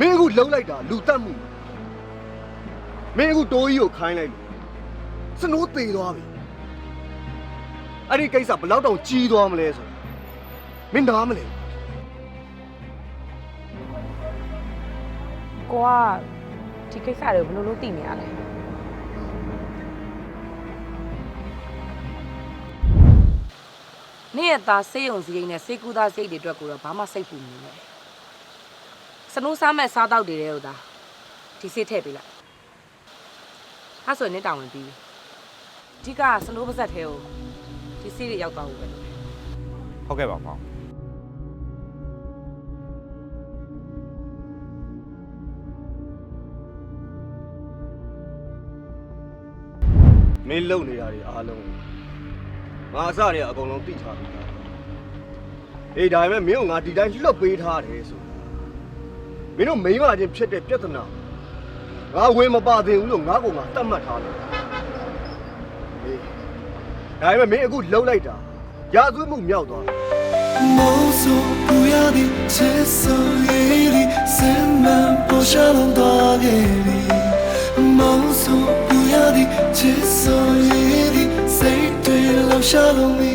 မင်းအခုလှုပ်လိုက်တာလူတက်မှုမင်းအခုတိုးကြီးကိုခိုင်းလိုက်လို့စနိုးသေးသွားပြီအဲ့ဒီကိစ္စဘယ်လောက်တောင်ကြီးသွားမလဲဆိုတာမင်းနားမလဲကိုကဒီကိစ္စတွေကိုဘယ်လိုလုပ်သိနေရလဲနေ့ရက်သားစေးရုံစရိတ်နဲ့စေးကူသားစရိတ်တွေအတွက်ကိုတော့ဘာမှစိတ်ပူမနေနဲ့ စနိုးစားမဲ့စားတောက်တွေတဲ့ဟုတ်သားဒီစေးထည့်ပေးလိုက်ဟာဆိုရင်နေ့တောင်ဝင်ပြီးပြီအဓိကကစနိုးပါဇက်ထဲကိုဒီစေးတွေရောက်သွားဖို့ပဲလုပ်တယ်ဟုတ်ကဲ့ပါမောင်မင်းလုံနေတာတွေအားလုံးငါအစတွေကအကုန်လုံးသိထားပြီသားအေးဒါပေမဲ့မင်းကငါဒီတိုင်းလွတ်ပေးထားတယ်ဆိုတာ မင်းတို့မိန်းမချင်းဖြစ်တဲ့ပြဿနာငါဝင်မပါသင်ဘူးလို့ငါ့ကိုငါတတ်မှတ်ထားတယ်အေးဒါပေမဲ့မင်းအခုလှုပ်လိုက်တာရာသွေးမှုမြောက်သွားပြီ 梦诉不要的，接受夜里三万不下龙多给你。梦诉不要的，接受夜里谁对留下了你。